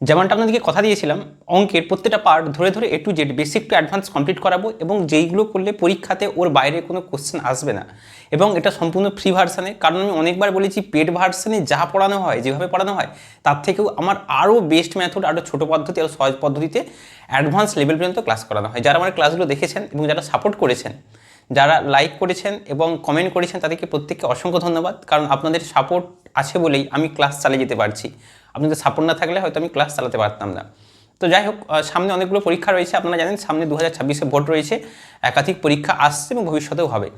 যেমনটা আপনাদেরকে কথা দিয়েছিলাম, অঙ্কের প্রত্যেকটা পার্ট ধরে ধরে A to Z basic to advance complete করাবো এবং যেইগুলো করলে পরীক্ষাতে ওর বাইরে কোনো কোশ্চেন আসবে না। এবং এটা সম্পূর্ণ ফ্রি ভার্সানে কারণ আমি অনেকবার বলেছি পেড ভার্সানে যা পড়ানো হয়, যেভাবে পড়ানো হয়, তার থেকেও আমার আরও বেস্ট মেথড আরও ছোটো পদ্ধতি আরও সহজ পদ্ধতিতে অ্যাডভান্স লেভেল পর্যন্ত ক্লাস করানো হয়। যারা আমার ক্লাসগুলো দেখেছেন এবং যারা সাপোর্ট করেছেন, যারা লাইক করেছেন এবং কমেন্ট করেছেন, তাদেরকে প্রত্যেককে অসংখ্য ধন্যবাদ। কারণ আপনাদের সাপোর্ট আছে বলেই আমি ক্লাস চালিয়ে যেতে পারছি। আপনাদের সাপোর্ট না থাকলে হয়তো আমি ক্লাস চালাতে পারতাম না। তো যাই হোক সামনে অনেকগুলো পরীক্ষা রয়েছে। আপনারা জানেন, সামনে দু হাজার ছাব্বিশে ভোট রয়েছে। একাধিক পরীক্ষা আসছে এবং ভবিষ্যতেও হবে।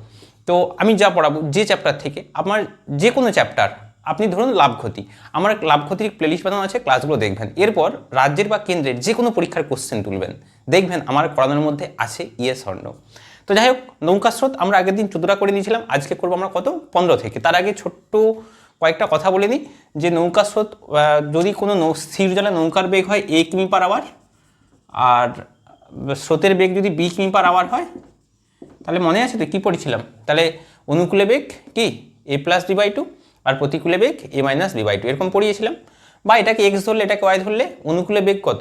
তো আমি যা পড়াবো যে চ্যাপ্টার থেকে, আমার যে কোনো চ্যাপ্টার আপনি ধরুন লাভ ক্ষতি। আমার লাভ ক্ষতির প্লেলিস্ট বানানো আছে ক্লাসগুলো দেখবেন। এরপর রাজ্যের বা কেন্দ্রের যে কোনো পরীক্ষার কোশ্চেন তুলবেন। দেখবেন আমার করানোর মধ্যে আছে ইয়ে স্বর্ণ তো যাই হোক, নৌকা স্রোত আমরা আগের দিন চোদ্দটা করে নিয়েছিলাম। আজকে করব আমরা কত? পনেরো থেকে। তার আগে ছোট্ট কয়েকটা কথা বলে নিই। যে নৌকা স্রোত যদি কোনো নৌ, স্থির জলে নৌকার বেগ হয় এ কিমি পার আওয়ার আর স্রোতের বেগ যদি বি কিমি পার আওয়ার হয়, তাহলে মনে আছে তো কী পড়েছিলাম? তাহলে অনুকূলে বেগ কি? A plus B by two আর প্রতিকূলে বেগ A minus B by two এরকম পড়িয়েছিলাম। বা এটাকে এক্স ধরলে, এটাকে ওয়াই ধরলে অনুকূলে বেগ কত?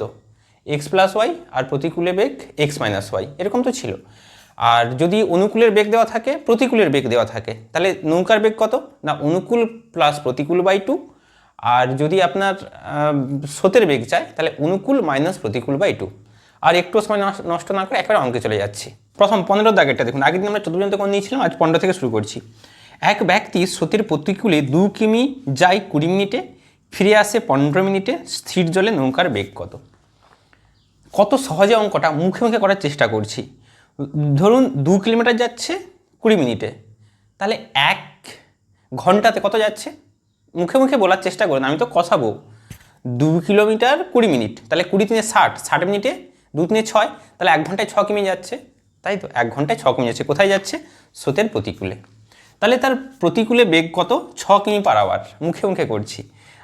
এক্স প্লাস ওয়াই আর প্রতিকূলে বেগ এক্স মাইনাস ওয়াই এরকম তো ছিল। আর যদি অনুকূলের বেগ দেওয়া থাকে, প্রতিকূলের বেগ দেওয়া থাকে, তাহলে নৌকার বেগ কত? না, অনুকূল প্লাস প্রতিকূল বাই টু আর যদি আপনার স্রোতের বেগ চায় তাহলে অনুকূল মাইনাস প্রতিকূল বাই টু আর একটু সময় নষ্ট- না করে একবারে অঙ্কে চলে যাচ্ছি। প্রথম পনেরো দাগেরটা দেখুন, আগের দিন আমরা চোদ্দ কোন নিয়েছিলাম, আজ পনেরো থেকে শুরু করছি। এক ব্যক্তি স্রোতের প্রতিকূলে দু কিমি যায় কুড়ি মিনিটে, ফিরে আসে পনেরো মিনিটে, স্থির জলে নৌকার বেগ কত? কত সহজে অঙ্কটা মুখে মুখে করার চেষ্টা করছি। ধরুন দু কিলোমিটার যাচ্ছে কুড়ি মিনিটে, তাহলে এক ঘন্টাতে কত যাচ্ছে? মুখে মুখে বলার চেষ্টা করুন, আমি তো কষাবো দু কিলোমিটার কুড়ি মিনিট, তাহলে কুড়ি তিনে ষাট ষাট মিনিটে দু তিনে ছয়, তাহলে এক ঘন্টায় ছ কিমি যাচ্ছে। তাই তো? এক ঘন্টায় ছ কিমি যাচ্ছে, কোথায় যাচ্ছে? স্রোতের প্রতিকূলে। তাহলে তার প্রতিকূলে বেগ কত? ছ কিমি পার আওয়ার মুখে মুখে করছি।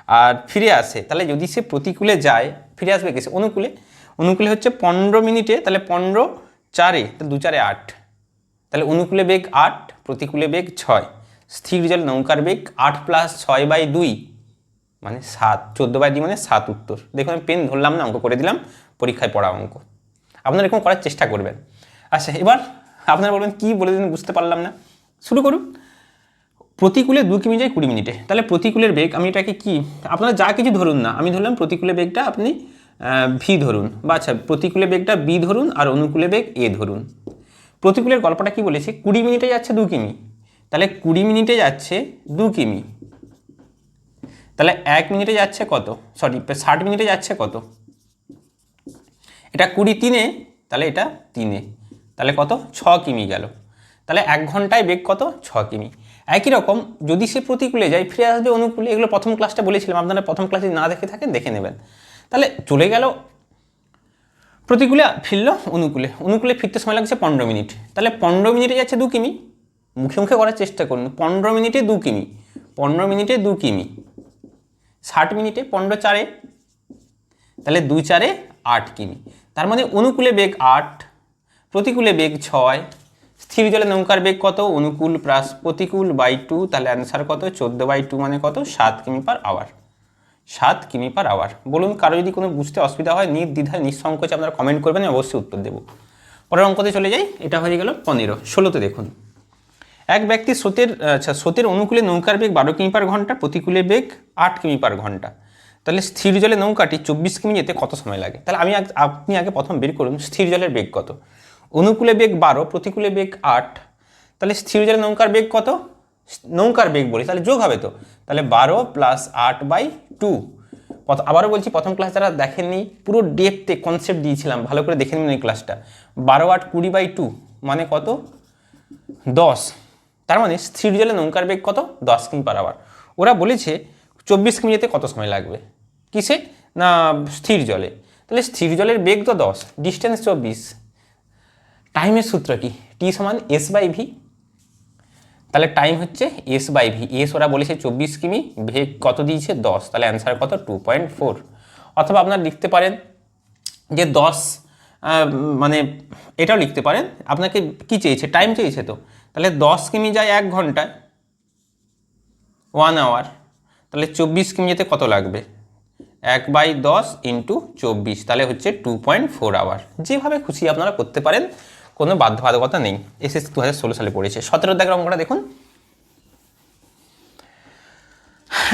আর ফিরে আসে, তাহলে যদি সে প্রতিকূলে যায়, ফিরে আসবে কিসে? অনুকূলে। অনুকূলে হচ্ছে পনেরো মিনিটে, তাহলে পনেরো চারে, তাহলে দু চারে আট। তাহলে অনুকূলে বেগ আট, প্রতিকূলে বেগ ছয়। স্থির জল নৌকার বেগ আট প্লাস ছয় বাই দুই মানে সাত, চোদ্দ বাই দুই মানে সাত উত্তর। দেখুন, আমি পেন ধরলাম না, অঙ্ক করে দিলাম, পরীক্ষায় পড়া অঙ্ক। আপনারা এরকম করার চেষ্টা করবেন। আচ্ছা এবার আপনারা বলবেন, কী বলে দিন বুঝতে পারলাম না। শুরু করুন। প্রতিকূলে দু কিমি যায় কুড়ি মিনিটে। তাহলে প্রতিকূলের বেগ, আমি এটাকে কি, আপনারা যা কিছু ধরুন না, আমি ধরলাম প্রতিকূলে বেগটা আপনি ভি ধরুন বা আচ্ছা প্রতিকূলে বেগটা বি ধরুন আর অনুকূলে বেগ এ ধরুন। প্রতিকূলের গল্পটা কি বলেছে? কুড়ি মিনিটে যাচ্ছে দু কিমি। তাহলে কুড়ি মিনিটে যাচ্ছে দু কিমি। তাহলে এক মিনিটে যাচ্ছে কত? সরি, ষাট মিনিটে যাচ্ছে কত? এটা কুড়ি তিনে, তাহলে এটা তিনে। তাহলে কত? ছ কিমি গেল। তাহলে এক ঘন্টায় বেগ কত? ছ কিমি। একই রকম, যদি সে প্রতিকূলে যায়, ফিরে আসবে অনুকূলে, এগুলো প্রথম ক্লাসটা বলেছিলাম, আপনারা প্রথম ক্লাসে না দেখে থাকেন, দেখে নেবেন। তাহলে চলে গেল। প্রতিকূলে ফিরল অনুকূলে। অনুকূলে ফিরতে সময় লাগছে পনেরো মিনিট। তাহলে পনেরো মিনিটে যাচ্ছে দু কিমি। মুখে মুখে করার চেষ্টা করুন। পনেরো মিনিটে দু কিমি। পনেরো মিনিটে দু কিমি। ষাট মিনিটে পনেরো চারে। তাহলে দু চারে আট কিমি। তার মানে অনুকূলে বেগ আট, প্রতিকূলে বেগ ছয়, স্থির জলে নৌকার বেগ কত? অনুকূল প্লাস প্রতিকূল বাই টু তাহলে অ্যান্সার কত? চোদ্দ বাই টু মানে কত? সাত কিমি পার আওয়ার সাত কিমি পার আওয়ার বলুন, কারও যদি কোনো বুঝতে অসুবিধা হয়, নির্দ্বিধায়, নিঃসংকোচে আপনারা কমেন্ট করবেন, আমি অবশ্যই উত্তর দেবো। পরের অঙ্কতে চলে যাই, এটা হয়ে গেল পনেরো। ষোলোতে দেখুন। এক ব্যক্তি স্রোতের আচ্ছা স্রোতের অনুকূলে নৌকার বেগ বারো কিমি পার ঘণ্টা, প্রতিকূলে বেগ আট কিমি পার ঘণ্টা। তাহলে স্থির জলে নৌকাটি চব্বিশ কিমি যেতে কত সময় লাগে? তাহলে আমি আপনি আগে প্রথম বের করুন, স্থির জলের বেগ কত? অনুকূলে বেগ বারো, প্রতিকূলে বেগ আট। তাহলে স্থির জলে নৌকার বেগ কত? নৌকার বেগ বলি, তাহলে যোগ হবে তো। তাহলে বারো প্লাস আট বাই টু আবারও বলছি, প্রথম ক্লাস যারা দেখেননি, পুরো ডেপতে কনসেপ্ট দিয়েছিলাম, ভালো করে দেখে নিন এই ক্লাসটা বারো আট কুড়ি বাই টু মানে কত? দশ। তার মানে স্থির জলে নৌকার বেগ কত? দশ কিমি পার আওয়ার ওরা বলেছে, চব্বিশ কিমি যেতে কত সময় লাগবে? কিসে? না, স্থির জলে। তাহলে স্থির জলের বেগ তো দশ ডিস্টেন্স চব্বিশ। টাইমের সূত্র কি? টি সমান এস বাই ভি তাহলে টাইম হচ্ছে এস বাই ভি এস ওরা বলেছে চব্বিশ কিমি, ভেগ কত দিয়েছে? দশ। তাহলে অ্যান্সার কত? টু পয়েন্ট ফোর অথবা আপনারা লিখতে পারেন যে দশ মানে এটাও লিখতে পারেন। আপনাকে কি চেয়েছে? টাইম চেয়েছে তো। তাহলে দশ কিমি যায় এক ঘন্টায় ওয়ান আওয়ার তাহলে চব্বিশ কিমি যেতে কত লাগবে? এক বাই দশ ইন্টু চব্বিশ। তাহলে হচ্ছে টু পয়েন্ট ফোর আওয়ার যেভাবে খুশি আপনারা করতে পারেন। কোনো বাধ্যবাধকতা নেই। এসএসসি দু হাজার ষোলো সালে পড়েছে। সতেরো দেখ অঙ্কটা দেখুন।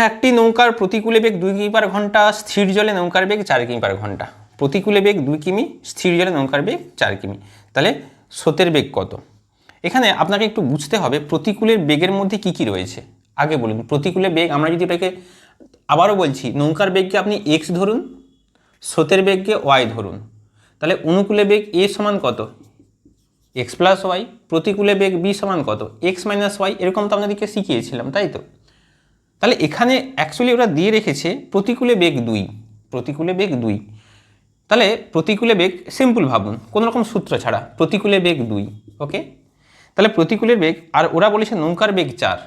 একটি নৌকার প্রতিকূলে বেগ দুই কিমি পার ঘণ্টা, স্থির জলে নৌকার বেগ চার কিমি পার ঘণ্টা। প্রতিকূলে বেগ দুই কিমি, স্থির জলে নৌকার বেগ চার কিমি। তাহলে স্রোতের বেগ কত? এখানে আপনাকে একটু বুঝতে হবে প্রতিকূলের বেগের মধ্যে কি কি রয়েছে। আগে বলুন প্রতিকূলে বেগ আমরা যদি এটাকে আবারও বলছি, নৌকার বেগকে আপনি এক্স ধরুন, স্রোতের বেগকে ওয়াই ধরুন। তাহলে অনুকূলে বেগ এ সমান কত? এক্স প্লাস ওয়াই প্রতিকূলে বেগ বি সমান কত? এক্স মাইনাস ওয়াই এরকম তো আপনাদেরকে শিখিয়েছিলাম, তাই তো? তাহলে এখানে অ্যাকচুয়ালি ওরা দিয়ে রেখেছে প্রতিকূলে বেগ দুই, প্রতিকূলে বেগ দুই। তাহলে প্রতিকূলে বেগ সিম্পল ভাবুন, কোনো রকম সূত্র ছাড়া, প্রতিকূলে বেগ দুই ওকে তাহলে প্রতিকূলের বেগ, আর ওরা বলেছে নৌকার বেগ চার।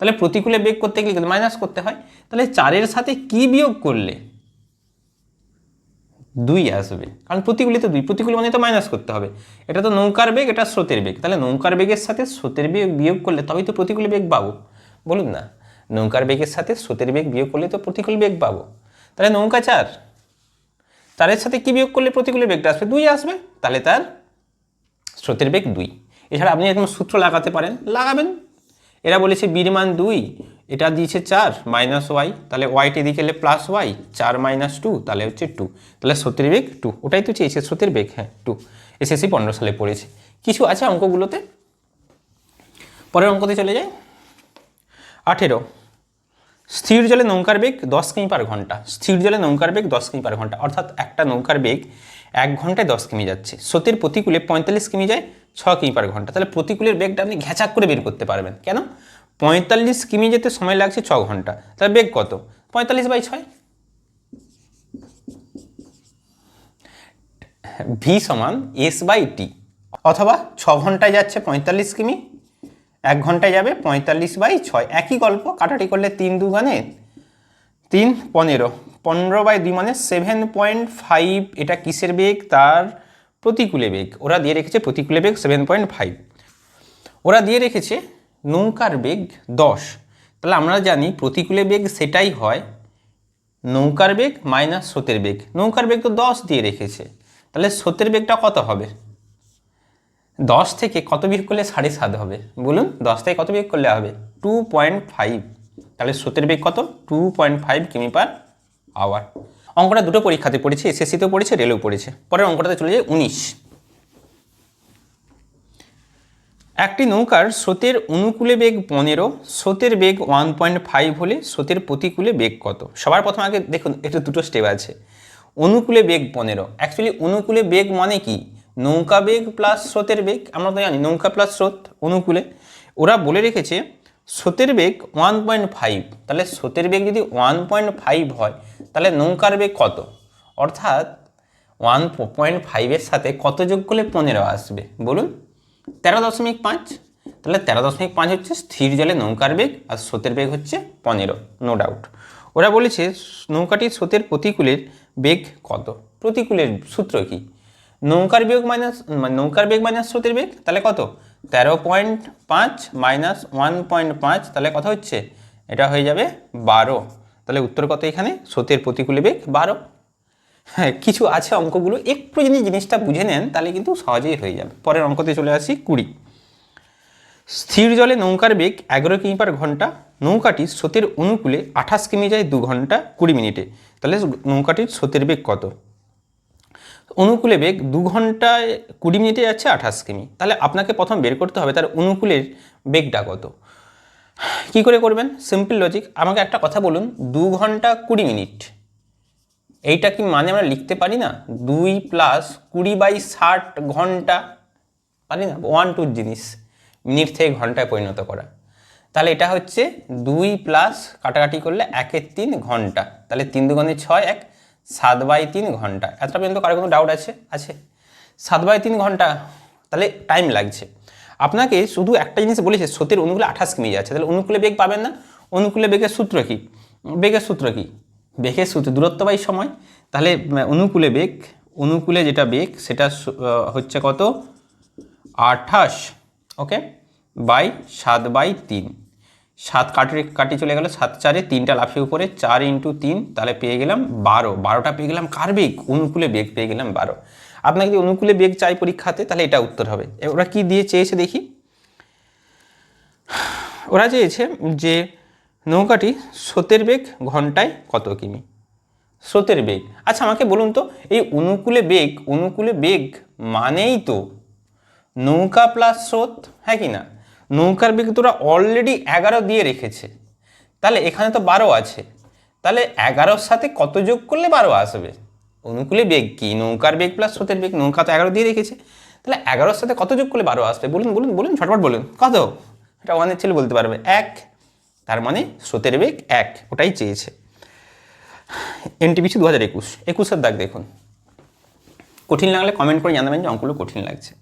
তাহলে প্রতিকূলে বেগ করতে গেলে মাইনাস করতে হয়। তাহলে চারের সাথে কি বিয়োগ করলে? দুই আসবে। কারণ প্রতিকূলে তো দুই, প্রতিকূল মানে তো মাইনাস করতে হবে। এটা তো নৌকার বেগ, এটা স্রোতের বেগ। তাহলে নৌকার বেগের সাথে স্রোতের বেগ বিয়োগ করলে তবেই তো প্রতিকূলে বেগ পাবো। বলুন না, নৌকার বেগের সাথে স্রোতের বেগ বিয়োগ করলে তো প্রতিকূল বেগ পাবো। তাহলে নৌকা চার চারের সাথে কি বিয়োগ করলে প্রতিকূলের বেগটা আসবে? দুই আসবে, তাহলে তার স্রোতের বেগ দুই। এছাড়া আপনি একদম সূত্র লাগাতে পারেন, লাগাবেন। এরা বলেছে বীরমান দুই এটা দিয়েছে চার মাইনাস ওয়াই তাহলে ওয়াইটি দিকে এলে প্লাস ওয়াই চার মাইনাস টু তাহলে হচ্ছে টু তাহলে স্রোতের বেগ টু ওটাই তো চেয়েছে স্রোতের বেগ হ্যাঁ টু এসএসসি পনেরো সালে পড়েছে। কিছু আছে অঙ্কগুলোতে? পরের অঙ্কতে চলে যাই। আঠেরো, স্থির জলে নৌকার বেগ দশ কিমি পার ঘণ্টা, স্থির জলে নৌকার বেগ দশ কিমি পার ঘণ্টা, অর্থাৎ একটা নৌকার বেগ এক ঘন্টায় দশ কিমি যাচ্ছে স্রোতের প্রতিকূলে পঁয়তাল্লিশ কিমি যায়, ছ কিমি পার ঘণ্টা, তাহলে প্রতিকূলের বেগটা আপনি ঘ্যাচাক করে বের করতে পারবেন, কেন? পঁয়তাল্লিশ কিমি যেতে সময় লাগছে ছ ঘণ্টা। তাহলে বেগ কত? পঁয়তাল্লিশ বাই ছয়? ভি সমান এস বাই টি। অথবা ছ ঘন্টায় যাচ্ছে পঁয়তাল্লিশ কিমি, এক ঘন্টায় যাবে পঁয়তাল্লিশ বাই ছয়। একই গল্প কাটাটি করলে তিন দুগানে তিন, পনেরো। পনেরো বাই দুই মানে সেভেন পয়েন্ট ফাইভ এটা কিসের বেগ? তার প্রতিকূলে বেগ। ওরা দিয়ে রেখেছে প্রতিকূলে বেগ সেভেন পয়েন্ট ফাইভ ওরা দিয়ে রেখেছে নৌকার বেগ দশ। তাহলে আমরা জানি প্রতিকূলে বেগ সেটাই হয় নৌকার বেগ মাইনাস স্রোতের বেগ। নৌকার বেগ তো দশ দিয়ে রেখেছে। তাহলে স্রোতের বেগটা কত হবে? দশ থেকে কত বিয়োগ করলে সাড়ে সাত হবে? বলুন, দশ থেকে কত বিয়োগ করলে হবে? Two point five. তাহলে স্রোতের বেগ কত? টু পয়েন্ট ফাইভ কিমি পার আওয়ার। অঙ্কটা দুটো পরীক্ষাতে পড়েছে, এসএসসিতেও পড়েছে, রেলেও পড়েছে। পরের অঙ্কটাতে চলে যায় উনিশ। একটি নৌকার স্রোতের অনুকূলে বেগ পনেরো, স্রোতের বেগ ওয়ান পয়েন্ট ফাইভ হলে স্রোতের প্রতিকূলে বেগ কত? সবার প্রথম আগে দেখুন এটা দুটো স্টেপ আছে। অনুকূলে বেগ পনেরো। অ্যাকচুয়ালি অনুকূলে বেগ মানে কি? নৌকা বেগ প্লাস স্রোতের বেগ, আমরা তো জানি নৌকা প্লাস স্রোত, অনুকূলে। ওরা বলে রেখেছে স্রোতের বেগ ওয়ান পয়েন্ট ফাইভ তাহলে স্রোতের বেগ যদি ওয়ান পয়েন্ট ফাইভ হয়, তাহলে নৌকার বেগ কত? অর্থাৎ ওয়ান পয়েন্ট ফাইভের সাথে কত যোগ করলে পনেরো আসবে? বলুন। তেরো দশমিক পাঁচ, তাহলে তেরো দশমিক পাঁচ হচ্ছে স্থির জলে নৌকার বেগ আর স্রোতের বেগ হচ্ছে পনেরো নো ডাউট ওরা বলেছে নৌকাটির স্রোতের প্রতিকূলের বেগ কত? প্রতিকূলের সূত্র কি? নৌকার বেগ মাইনাস নৌকার বেগ মাইনাস স্রোতের বেগ, তাহলে কত? তেরো পয়েন্ট পাঁচ মাইনাস ওয়ান পয়েন্ট পাঁচ, তাহলে কত হচ্ছে? এটা হয়ে যাবে বারো, তাহলে উত্তর কত এখানে? স্রোতের প্রতিকূলে বেগ বারো। হ্যাঁ কিছু আছে অঙ্কগুলো, একটু যদি জিনিসটা বুঝে নেন, তাহলে কিন্তু সহজেই হয়ে যাবে। পরের অঙ্কতে চলে আসি, কুড়ি। স্থির জলে নৌকার বেগ এগারো কিমি পার ঘণ্টা, নৌকাটি স্রোতের অনুকূলে আঠাশ কিমি যায় দু ঘণ্টা, কুড়ি মিনিটে। তাহলে নৌকাটির স্রোতের বেগ কত? অনুকূলে বেগ দু ঘন্টায় কুড়ি মিনিটে যাচ্ছে আঠাশ কিমি। তাহলে আপনাকে প্রথম বের করতে হবে, তার অনুকূলের বেগটা কত? কি করে করবেন? সিম্পল লজিক আমাকে একটা কথা বলুন, দু ঘণ্টা কুড়ি মিনিট। এইটা কি মানে আমরা লিখতে পারি না? দুই প্লাস কুড়ি বাই ষাট ঘণ্টা, পারি না? ওয়ান টুর জিনিস মিনিট থেকে ঘন্টায় পরিণত করা। তাহলে এটা হচ্ছে দুই প্লাস কাটাকাটি করলে একের তিন ঘণ্টা। তাহলে তিন দুগুণে ছয় এক, সাত বাই তিন ঘণ্টা। এতটা পর্যন্ত কারও কোনো ডাউট আছে? আছে। সাত বাই তিন ঘণ্টা, তাহলে টাইম লাগছে। আপনাকে শুধু একটা জিনিস বলেছে, স্রোতের অনুকূলে আঠাশ কিমি যাচ্ছে তাহলে অনুকূলে বেগ পাবেন না। অনুকূলে বেগের সূত্র কি? বেগের সূত্র কি? বেগের সূত্র, দূরত্ব বাই সময়, তাহলে অনুকূলে বেগ, অনুকূলে যেটা বেগ, সেটা হচ্ছে কত? আঠাশ ওকে বাই সাত বাই তিন। সাত কাটি কাটি চলে গেল, সাত চারে তিনটা লাফিয়ে উপরে, চার ইন্টু তিন, তাহলে পেয়ে গেলাম বারো। বারোটা পেয়ে গেলাম কার বেগ? অনুকূলে বেগ পেয়ে গেলাম বারো। আপনাকে যদি অনুকূলে বেগ চাই পরীক্ষাতে, তাহলে এটা উত্তর হবে। ওরা কি দিয়ে চেয়েছে দেখি। ওরা চেয়েছে যে নৌকাটি স্রোতের বেগ ঘন্টায় কত কিমি? স্রোতের বেগ। আচ্ছা আমাকে বলুন তো, এই অনুকূলে বেগ অনুকূলে বেগ মানেই তো নৌকা প্লাস স্রোত হ্যাঁ কি না? নৌকার বেগ তোরা অলরেডি এগারো দিয়ে রেখেছে। তাহলে এখানে তো বারো আছে। তাহলে এগারোর সাথে কত যোগ করলে বারো আসবে? অনুকূলে বেগ কি? নৌকার বেগ প্লাস স্রোতের বেগ, নৌকা তো এগারো দিয়ে রেখেছে। তাহলে এগারোর সাথে কত যোগ করলে বারো আসবে? বলুন বলুন বলুন ছটফট বলুন। কত? এটা ওয়ানের ছেলে বলতে পারবে। এক তার মানে স্রোতের বেগ এক, ওটাই চেয়েছে। এনটিপিসি দু হাজার একুশ, একুশের দাগ দেখুন। কঠিন লাগলে কমেন্ট করে জানাবেন যে অঙ্কগুলো কঠিন লাগছে।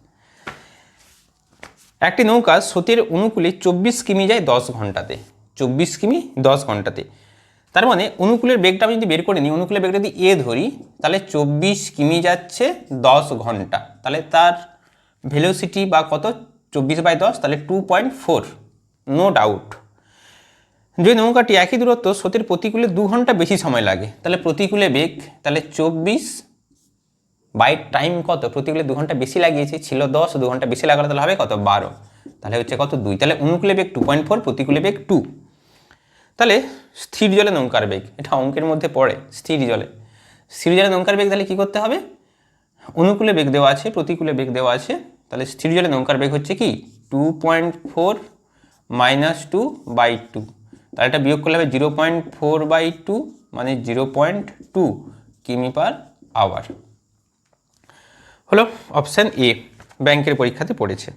একটি নৌকা স্রোতের অনুকূলে চব্বিশ কিমি যায় দশ ঘন্টাতে, চব্বিশ কিমি দশ ঘন্টাতে। তার মানে অনুকূলের বেগটা আমি যদি বের করে নিই, অনুকূলের বেগটা যদি এ ধরি, তাহলে চব্বিশ কিমি যাচ্ছে দশ ঘণ্টা। তাহলে তার ভেলোসিটি বা কত? চব্বিশ বাই দশ, তাহলে two point four no doubt যে নৌকাটি একই দূরত্ব স্রোতের প্রতিকূলে দু ঘণ্টা বেশি সময় লাগে, তাহলে প্রতিকূলে বেগ, তাহলে চব্বিশ বাই টাইম কত? প্রতিকূলে দু ঘণ্টা বেশি লাগিয়েছে, ছিল দশ, দু ঘণ্টা বেশি লাগালে তাহলে হবে কত? বারো। তাহলে হচ্ছে কত? দুই। তাহলে অনুকূলে বেগ টু পয়েন্ট ফোর প্রতিকূলে বেগ টু তাহলে স্থির জলে নৌকার বেগ, এটা অঙ্কের মধ্যে পড়ে, স্থির জলে। স্থির জলে নৌকার বেগ তাহলে কী করতে হবে? অনুকূলে বেগ দেওয়া আছে, প্রতিকূলে বেগ দেওয়া আছে, তাহলে স্থির জলে নৌকার বেগ হচ্ছে কি? Two point four minus two by two তাহলে এটা বিয়োগ করলে হবে zero point four by two মানে জিরো পয়েন্ট টু কিমি পার আওয়ার হলো অপশান এ ব্যাংকের পরীক্ষাতে পড়েছে।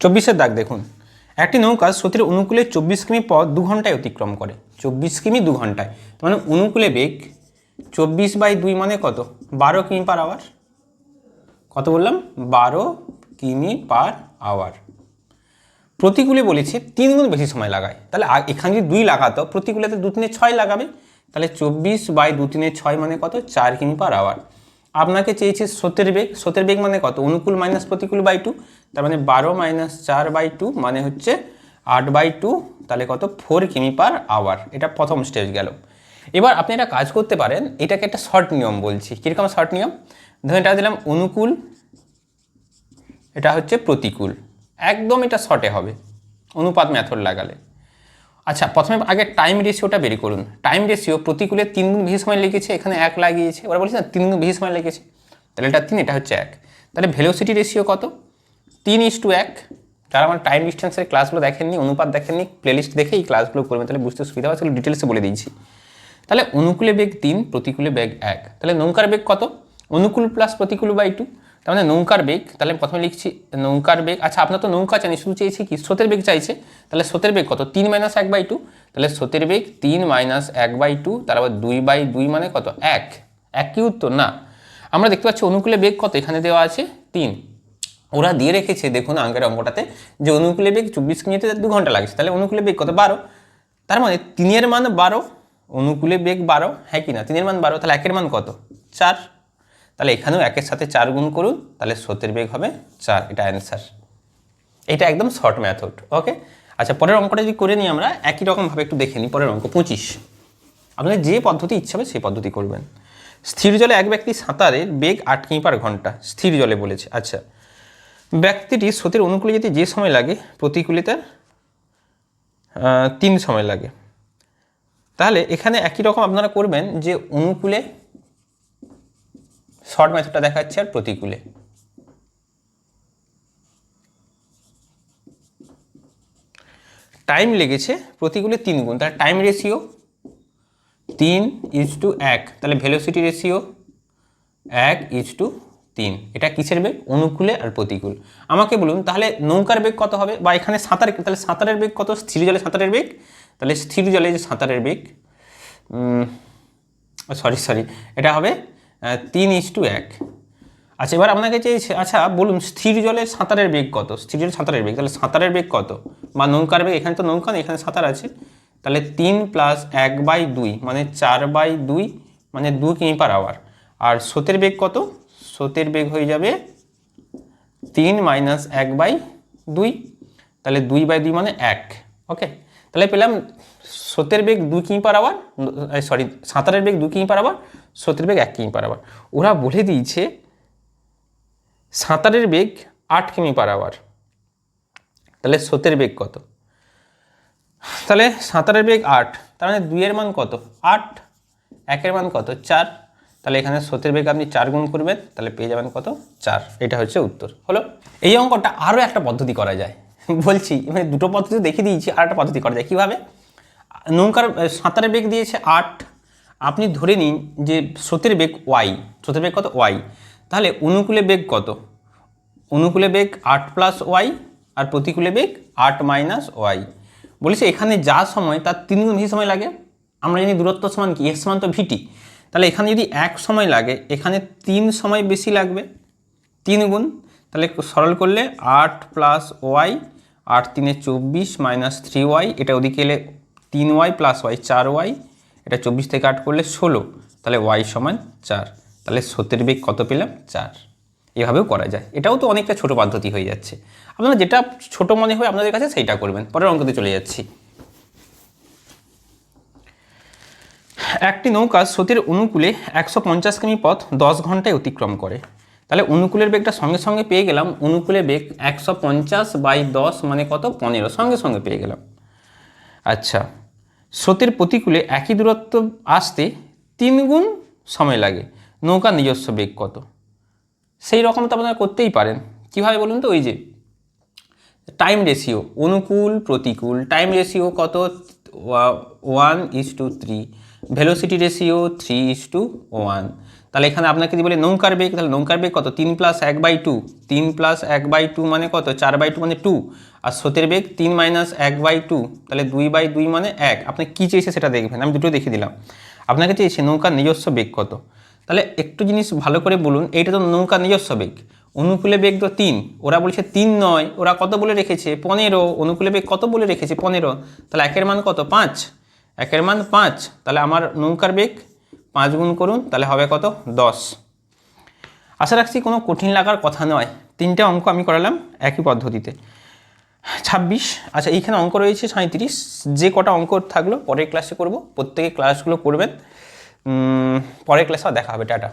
চব্বিশের দাগ দেখুন। একটি নৌকা স্রোতের অনুকূলে চব্বিশ কিমি পথ দু ঘন্টায় অতিক্রম করে। চব্বিশ কিমি দু ঘন্টায়। মানে অনুকূলে বেগ চব্বিশ বাই দুই মানে কত? বারো কিমি পার আওয়ার কত বললাম? বারো কিমি পার আওয়ার প্রতিকূলে বলেছে তিন গুণ বেশি সময় লাগায়। তাহলে এখানে যদি দুই লাগাতো প্রতিকূলেতে দু তিনে ছয় লাগাবে। তাহলে চব্বিশ বাই দু তিনে ছয় মানে কত? চার কিমি পার আওয়ার। আপনাকে চেয়েছে স্রোতের বেগ। স্রোতের বেগ মানে কত? অনুকূল মাইনাস প্রতিকূল বাই টু তার মানে বারো মাইনাস চার বাই টু মানে হচ্ছে আট বাই টু তাহলে কত? ফোর কিমি পার আওয়ার। এটা প্রথম স্টেজ গেল। এবার আপনি একটা কাজ করতে পারেন। এটাকে একটা শর্ট নিয়ম বলছি। কীরকম শর্ট নিয়ম? ধরুন, এটা দিলাম অনুকূল, এটা হচ্ছে প্রতিকূল। একদম এটা শর্টে হবে। অনুপাত মেথড লাগালে। আচ্ছা প্রথমে আগে টাইম রেশিওটা বের করুন। টাইম রেশিও প্রতিকূলে তিন গুণ বেশি সময় লেগেছে, এখানে এক লাগিয়েছে। ওরা বলছে না, তিন গুণ বেশি সময় লেগেছে। তাহলে এটা তিন, এটা হচ্ছে এক। তাহলে ভেলোসিটি রেশিও কত? তিন ইস টু এক। যারা আমার টাইম ডিস্টেন্সের ক্লাসগুলো দেখেননি, অনুপাত দেখেননি প্লেলিস্ট দেখে এই ক্লাসগুলো করবেন, তাহলে বুঝতে সুবিধা হবে, সেগুলো ডিটেলসে বলে দিয়েছি। তাহলে অনুকূলে বেগ তিন, প্রতিকূলে বেগ এক। তাহলে নৌকার বেগ কত? অনুকূল প্লাস প্রতিকূল বাই টু তার মানে নৌকার বেগ, তাহলে আমি প্রথমে লিখছি নৌকার বেগ। আচ্ছা আপনার তো নৌকা চাইনি শুধু চেয়েছি কি? স্রোতের বেগ চাইছে, তাহলে স্রোতের বেগ কত? তিন মাইনাস এক বাই টু তাহলে স্রোতের বেগ তিন মাইনাস এক বাই টু তারপর দুই বাই দুই মানে কত? এক। এক কি উত্তর? না। আমরা দেখতে পাচ্ছি অনুকূলে বেগ কত? এখানে দেওয়া আছে তিন। ওরা দিয়ে রেখেছে, দেখুন আঙ্কের অঙ্কটাতে, যে অনুকূলে বেগ চব্বিশ মিনিটে দু ঘণ্টা লাগছে, তাহলে অনুকূলে বেগ কত? বারো। তার মানে তিনের মান বারো, অনুকূলে বেগ বারো হ্যাঁ কি না? তিনের মান বারো, তাহলে একের মান কত? চার। তাহলে এখানেও একের সাথে চার গুণ করুন, তাহলে স্রোতের বেগ হবে চার, এটা অ্যান্সার এটা একদম শর্ট ম্যাথড ওকে আচ্ছা পরের অঙ্কটা যদি করে নিই আমরা, একই রকমভাবে একটু দেখে নিই, পরের অঙ্ক পঁচিশ। আপনাদের যে পদ্ধতি ইচ্ছা হবে সেই পদ্ধতি করবেন। স্থির জলে এক ব্যক্তি সাঁতারের বেগ আট কিমি পার ঘণ্টা, স্থির জলে বলেছে আচ্ছা। ব্যক্তিটি স্রোতের অনুকূলে যেতে যে সময় লাগে প্রতিকূলে তার তিন সময় লাগে। তাহলে এখানে একই রকম আপনারা করবেন যে অনুকূলে শর্ট মেথডটা দেখাচ্ছে আর প্রতিকূলে। টাইম লেগেছে প্রতিকূলে তিন গুণ, তাহলে টাইম রেশিও তিন ইজ টু এক, তাহলে ভেলোসিটি রেশিও এক ইজ টু তিন। এটা কিসের বেগ? অনুকূলে আর প্রতিকূল। আমাকে বলুন, তাহলে নৌকার বেগ কত হবে? বা এখানে সাঁতার, তাহলে সাঁতারের বেগ কত? স্থির জলে সাঁতারের বেগ? তাহলে স্থির জলে যে সাঁতারের বেগ সরি সরি এটা হবে তিন ইস টু এক। আচ্ছা এবার আপনাকে চেয়েছে আচ্ছা বলুন, স্থির জলে সাঁতারের বেগ কত? স্থির জলে সাঁতারের বেগ, তাহলে সাঁতারের বেগ কত? বা নৌকার বেগ, এখানে তো নৌকা এখানে সাঁতার আছে। তাহলে তিন প্লাস এক বাই দুই মানে চার বাই দুই মানে দু কিমি পার আওয়ার। আর স্রোতের বেগ কত? স্রোতের বেগ হয়ে যাবে তিন মাইনাস এক বাই দুই। তাহলে দুই বাই দুই মানে এক, ওকে? তাহলে পেলাম স্রোতের বেগ দুই কিমি পার আওয়ার সরি সাঁতারের বেগ দু কিমি পার আওয়ার স্রোতের বেগ এক কিমি পার আওয়ার ওরা বলে দিয়েছে সাঁতারের বেগ আট কিমি পার আওয়ার তাহলে স্রোতের বেগ কত? তাহলে সাঁতারের বেগ আট, তার মানে দুইয়ের মান কত? আট, একের মান কত? চার। তাহলে এখানে স্রোতের বেগ আপনি চার গুণ করবেন, তাহলে পেয়ে যাবেন কত? চার। এটা হচ্ছে উত্তর। হলো, এই অঙ্কটা আরও একটা পদ্ধতি করা যায়। বলছি মানে দুটো পদ্ধতি দেখিয়ে দিয়েছি, আর একটা পদ্ধতি করা যায় কীভাবে? নৌকার সাঁতারের বেগ দিয়েছে আট, আপনি ধরে নিন যে স্রোতের বেগ ওয়াই, স্রোতের বেগ কত? ওয়াই। তাহলে অনুকূলে বেগ কত? অনুকূলে বেগ আট প্লাস ওয়াই, আর প্রতিকূলে বেগ আট মাইনাস ওয়াই। বলেছে এখানে যা সময়, তার তিন গুণ বেশি সময় লাগে। আমরা জানি দূরত্ব সমান কি? এস সমান তো ভিটি তাহলে এখানে যদি এক সময় লাগে, এখানে তিন সময় বেশি লাগবে, তিন গুণ। তাহলে সরল করলে আট প্লাস ওয়াই আট তিনে চব্বিশ মাইনাস থ্রি ওয়াই, এটা ওদিকে এলে তিন ওয়াই প্লাস ওয়াই, চার ওয়াই, এটা চব্বিশ থেকে আট করলে ষোলো, তাহলে ওয়াই সমান চার, তাহলে সত্যের বেগ কত পেলাম? চার। এভাবেও করা যায়। এটাও তো অনেকটা ছোট পদ্ধতি হয়ে যাচ্ছে। আপনারা যেটা ছোট মনে হয় আপনাদের কাছে সেইটা করবেন। পরের অঙ্কতে চলে যাচ্ছি। একটি নৌকা স্রোতের অনুকূলে একশো পঞ্চাশ কিমি পথ দশ ঘন্টায় অতিক্রম করে। তাহলে অনুকূলের বেগটা সঙ্গে সঙ্গে পেয়ে গেলাম, অনুকূলের বেগ একশো পঞ্চাশ বাই দশ মানে কত? পনেরো। সঙ্গে সঙ্গে পেয়ে গেলাম। আচ্ছা স্রোতের প্রতিকূলে একই দূরত্ব আসতে তিন গুণ সময় লাগে। নৌকার নিজস্ব বেগ কত? সেই রকম তো আপনারা করতেই পারেন। কীভাবে বলুন তো? ওই যে টাইম রেশিও অনুকূল, প্রতিকূল। টাইম রেশিও কত? One is to three velocity ratio three is to one তাহলে এখানে আপনাকে যদি বলে নৌকার বেগ, তাহলে নৌকার বেগ কত? তিন প্লাস এক বাই টু তিন প্লাস এক বাই টু মানে কত? চার বাই টু মানে টু আর স্রোতের বেগ তিন মাইনাস এক বাই টু তাহলে দুই বাই দুই মানে এক। আপনি কী চেয়েছে সেটা দেখবেন, আমি দুটো দেখিয়ে দিলাম। আপনাকে চেয়েছে নৌকার নিজস্ব বেগ কত? তাহলে একটু জিনিস ভালো করে বলুন, এইটা তো নৌকার নিজস্ব বেগ। অনুকূলে বেগ তো তিন, ওরা বলছে তিন নয়, ওরা কত বলে রেখেছে? পনেরো। অনুকূলে বেগ কত বলে রেখেছে? পনেরো। তাহলে একের মান কত? পাঁচ। একের মান পাঁচ। তাহলে আমার নৌকার বেগ পাঁচ গুণ করুন, তাহলে হবে কত? দশ। আশা রাখছি কোনো কঠিন লাগার কথা নয়। তিনটে অঙ্ক আমি করালাম একই পদ্ধতিতে। ছাব্বিশ আচ্ছা এইখানে অঙ্ক রয়েছে সাঁত্রিশ যে কটা অঙ্ক থাকল পরের ক্লাসে করব। প্রত্যেকে ক্লাসগুলো করবেন। পরের ক্লাসে দেখা হবে, টাটা।